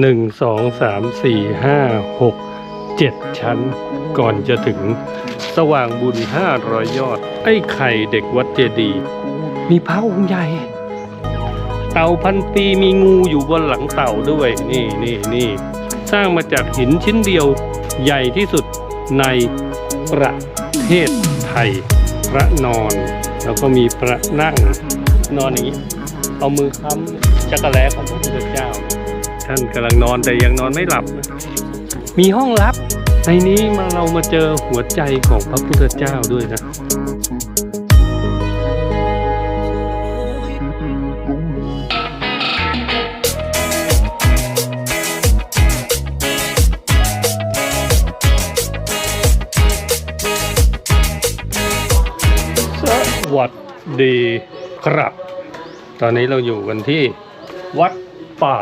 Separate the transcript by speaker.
Speaker 1: หนึ่งสองสามสี่ห้าหกเจ็ดชั้น ก่อนจะถึงสว่างบุญห้าร้อยยอด ไอ้ไข่เด็กวัดเจดี มีพระองค์ใหญ่ เต่าพันปีมีงูอยู่บนหลังเต่าด้วย นี่นี่นี่สร้างมาจากหินชิ้นเดียวใหญ่ที่สุดในประเทศไทย พระนอน แล้วก็มีพระนั่งนอนอย่างนี้ เอามือค้ำจักรแล้ของพระพุทธเจ้า ท่านกำลังนอนแต่ยังนอนไม่หลับ มีห้องลับ ในนี้มาเรามาเจอหัวใจของพระพุทธเจ้าด้วยนะสวัสดีครับ ตอนนี้เราอยู่กันที่วัดป่า